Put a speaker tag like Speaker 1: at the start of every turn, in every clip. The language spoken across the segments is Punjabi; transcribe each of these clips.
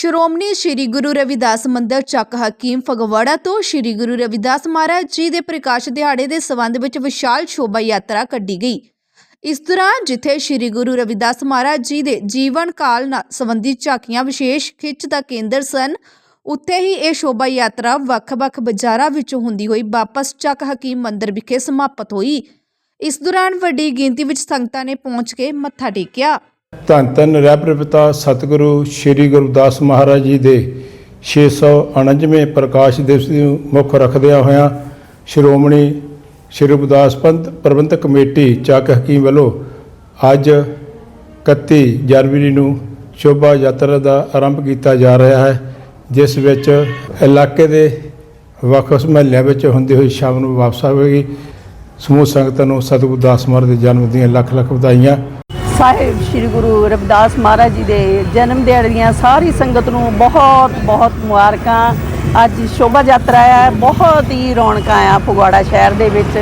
Speaker 1: ਸ਼੍ਰੋਮਣੀ ਸ੍ਰੀ ਗੁਰੂ ਰਵਿਦਾਸ ਮੰਦਰ ਚੱਕ ਹਕੀਮ ਫਗਵਾੜਾ ਤੋਂ ਸ੍ਰੀ ਗੁਰੂ ਰਵਿਦਾਸ ਮਹਾਰਾਜ ਜੀ ਦੇ ਪ੍ਰਕਾਸ਼ ਦਿਹਾੜੇ ਦੇ ਸੰਬੰਧ ਵਿੱਚ ਵਿਸ਼ਾਲ ਸ਼ੋਭਾ ਯਾਤਰਾ ਕੱਢੀ ਗਈ। ਇਸ ਦੌਰਾਨ ਜਿੱਥੇ ਸ੍ਰੀ ਗੁਰੂ ਰਵਿਦਾਸ ਮਹਾਰਾਜ ਜੀ ਦੇ ਜੀਵਨ ਕਾਲ ਨਾਲ ਸੰਬੰਧੀ ਝਾਕੀਆਂ ਵਿਸ਼ੇਸ਼ ਖਿੱਚ ਦਾ ਕੇਂਦਰ ਸਨ, ਉੱਥੇ ਹੀ ਇਹ ਸ਼ੋਭਾ ਯਾਤਰਾ ਵੱਖ-ਵੱਖ ਬਾਜ਼ਾਰਾਂ ਵਿੱਚੋਂ ਹੁੰਦੀ ਹੋਈ ਵਾਪਸ ਚੱਕ ਹਕੀਮ ਮੰਦਰ ਵਿਖੇ ਸਮਾਪਤ ਹੋਈ। ਇਸ ਦੌਰਾਨ ਵੱਡੀ ਗਿਣਤੀ ਵਿੱਚ ਸੰਗਤਾਂ ਨੇ ਪਹੁੰਚ ਕੇ ਮੱਥਾ ਟੇਕਿਆ।
Speaker 2: ਧੰਨ ਧੰਨ ਰਹਿਬਰ ਪਿਤਾ ਸਤਿਗੁਰੂ ਸ੍ਰੀ ਗੁਰਦਾਸ ਮਹਾਰਾਜ ਜੀ ਦੇ 649ਵੇਂ ਪ੍ਰਕਾਸ਼ ਦਿਵਸ ਨੂੰ ਮੁੱਖ ਰੱਖਦਿਆਂ ਹੋਇਆਂ ਸ਼੍ਰੋਮਣੀ ਸ਼੍ਰੀ ਗੁਰਦਾਸ ਪੰਥ ਪ੍ਰਬੰਧਕ ਕਮੇਟੀ ਚੱਕ ਹਕੀਮ ਵੱਲੋਂ ਅੱਜ 31 ਜਨਵਰੀ ਨੂੰ ਸ਼ੋਭਾ ਯਾਤਰਾ ਦਾ ਆਰੰਭ ਕੀਤਾ ਜਾ ਰਿਹਾ ਹੈ, ਜਿਸ ਵਿੱਚ ਇਲਾਕੇ ਦੇ ਵੱਖ-ਵੱਖ ਮਹੱਲਿਆਂ ਵਿੱਚ ਹੁੰਦੇ ਹੋਏ ਸ਼ਾਮ ਨੂੰ ਵਾਪਸ ਆਵੇਗੀ। ਸਮੂਹ ਸੰਗਤਾਂ ਨੂੰ ਸਤਿਗੁਰਦਾਸ ਮਹਾਰਾਜ ਦੇ ਜਨਮ ਦੀਆਂ ਲੱਖ ਲੱਖ ਵਧਾਈਆਂ।
Speaker 3: ਸਾਹਿਬ ਸ੍ਰੀ ਗੁਰੂ ਰਵਿਦਾਸ ਮਹਾਰਾਜ ਜੀ ਦੇ ਜਨਮ ਦਿਹਾੜੇ ਦੀਆਂ ਸਾਰੀ ਸੰਗਤ ਨੂੰ ਬਹੁਤ ਬਹੁਤ ਮੁਬਾਰਕਾਂ। ਅੱਜ ਸ਼ੋਭਾ ਯਾਤਰਾ ਹੈ, ਬਹੁਤ ਹੀ ਰੌਣਕਾਂ ਆ ਫਗਵਾੜਾ ਸ਼ਹਿਰ ਦੇ ਵਿੱਚ।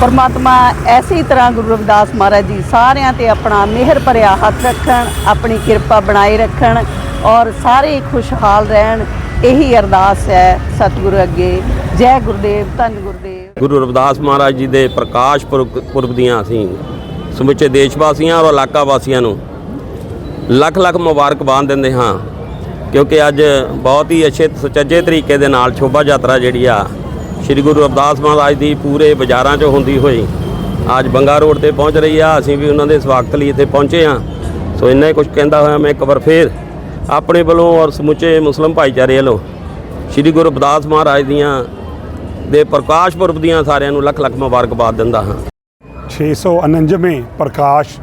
Speaker 3: ਪਰਮਾਤਮਾ ਐਸੀ ਤਰ੍ਹਾਂ ਗੁਰੂ ਰਵਿਦਾਸ ਮਹਾਰਾਜ ਜੀ ਸਾਰਿਆਂ ਤੇ ਆਪਣਾ ਮਿਹਰ ਭਰਿਆ ਹੱਥ ਰੱਖਣ, ਆਪਣੀ ਕਿਰਪਾ ਬਣਾਈ ਰੱਖਣ ਔਰ ਸਾਰੇ ਖੁਸ਼ਹਾਲ ਰਹਿਣ। ਇਹੀ ਅਰਦਾਸ ਹੈ ਸਤਿਗੁਰੂ ਅੱਗੇ। ਜੈ ਗੁਰਦੇਵ, ਧੰਨ ਗੁਰਦੇਵ।
Speaker 4: ਗੁਰੂ ਰਵਿਦਾਸ ਮਹਾਰਾਜ ਜੀ ਦੇ ਪ੍ਰਕਾਸ਼ ਪੁਰਬ ਪੁਰਬ ਦੀਆਂ ਅਸੀਂ ਸਮੁੱਚੇ ਦੇਸ਼ ਵਾਸੀਆਂ ਔਰ ਇਲਾਕਾ ਵਾਸੀਆਂ ਨੂੰ ਲੱਖ ਲੱਖ ਮੁਬਾਰਕਬਾਦ ਦਿੰਦੇ ਹਾਂ, ਕਿਉਂਕਿ ਅੱਜ ਬਹੁਤ ਹੀ ਅੱਛੇ ਸੁਚੱਜੇ ਤਰੀਕੇ ਦੇ ਨਾਲ ਸ਼ੋਭਾ ਯਾਤਰਾ ਜਿਹੜੀ ਆ, ਸ੍ਰੀ ਗੁਰੂ ਰਵਿਦਾਸ ਮਹਾਰਾਜ ਦੀ ਪੂਰੇ ਬਾਜ਼ਾਰਾਂ 'ਚ ਹੁੰਦੀ ਹੋਈ, ਅੱਜ ਬੰਗਾ ਰੋਡ ਤੇ ਪਹੁੰਚ ਰਹੀ ਆ, ਅਸੀਂ ਵੀ ਉਹਨਾਂ ਦੇ ਸਵਾਗਤ ਲਈ ਇੱਥੇ ਪਹੁੰਚੇ ਆ ਸੋ ਇੰਨਾ ਹੀ ਕੁਝ ਕਹਿੰਦਾ ਹੋਇਆ ਮੈਂ ਇੱਕ ਵਾਰ ਫੇਰ ਆਪਣੇ ਵੱਲੋਂ ਔਰ ਸਮੁੱਚੇ ਮੁਸਲਮ ਭਾਈਚਾਰੇ ਵੱਲੋਂ ਸ੍ਰੀ ਗੁਰੂ ਰਵਿਦਾਸ ਮਹਾਰਾਜ ਦੀਆਂ ਦੇ ਪ੍ਰਕਾਸ਼ ਪੁਰਬ ਦੀਆਂ ਸਾਰਿਆਂ ਨੂੰ ਲੱਖ ਲੱਖ ਮੁਬਾਰਕਬਾਦ ਦਿੰਦਾ ਹਾਂ।
Speaker 5: 649ਵੇਂ ਪ੍ਰਕਾਸ਼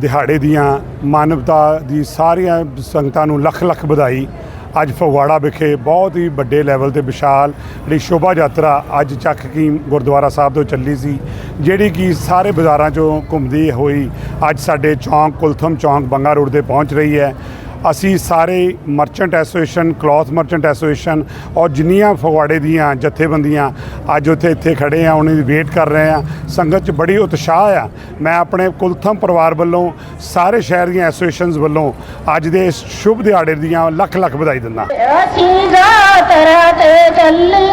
Speaker 5: ਦਿਹਾੜੇ ਦੀਆਂ ਮਾਨਵਤਾ ਦੀ ਸਾਰੀਆਂ ਸੰਗਤਾਂ ਨੂੰ ਲੱਖ ਲੱਖ ਵਧਾਈ। ਅੱਜ ਫਗਵਾੜਾ ਵਿਖੇ ਬਹੁਤ ਹੀ ਵੱਡੇ ਲੈਵਲ ਤੇ ਵਿਸ਼ਾਲ ਜਿਹੜੀ ਸ਼ੋਭਾ ਯਾਤਰਾ ਅੱਜ ਚੱਕ ਕੀ ਗੁਰਦੁਆਰਾ ਸਾਹਿਬ ਤੋਂ ਚੱਲੀ ਸੀ, ਜਿਹੜੀ ਕਿ ਸਾਰੇ ਬਾਜ਼ਾਰਾਂ 'ਚੋਂ ਘੁੰਮਦੀ ਹੋਈ ਅੱਜ ਸਾਡੇ ਚੌਂਕ ਕੁਲਥਮ ਚੌਂਕ ਬੰਗਾ ਰੋਡ ਤੇ ਪਹੁੰਚ ਰਹੀ ਹੈ। ਅਸੀਂ ਸਾਰੇ merchant association cloth merchant association ਔਰ ਜਿੰਨੀਆਂ ਫਗਵਾੜੇ ਦੀਆਂ ਜਥੇਬੰਦੀਆਂ ਅੱਜ ਉੱਥੇ ਇੱਥੇ ਖੜੇ ਆ, ਉਹਨਾਂ ਦੀ ਵੇਟ ਕਰ ਰਹੇ ਆ। ਸੰਗਤ 'ਚ ਬੜੀ ਉਤਸ਼ਾਹ ਆ। ਮੈਂ ਆਪਣੇ ਕੁਲਥਮ ਪਰਿਵਾਰ ਵੱਲੋਂ, ਸਾਰੇ ਸ਼ਹਿਰ ਦੀਆਂ ਐਸੋਸੀਏਸ਼ਨਸ ਵੱਲੋਂ ਅੱਜ ਦੇ ਇਸ ਸ਼ੁਭ ਦਿਹਾੜੇ ਦੀਆਂ ਲੱਖ ਲੱਖ ਵਧਾਈ ਦਿੰਦਾ।
Speaker 6: ਅਸੀਂ ਰਾਤ ਰਾਤ ਚੱਲੀਆਂ ਤੇਰੇ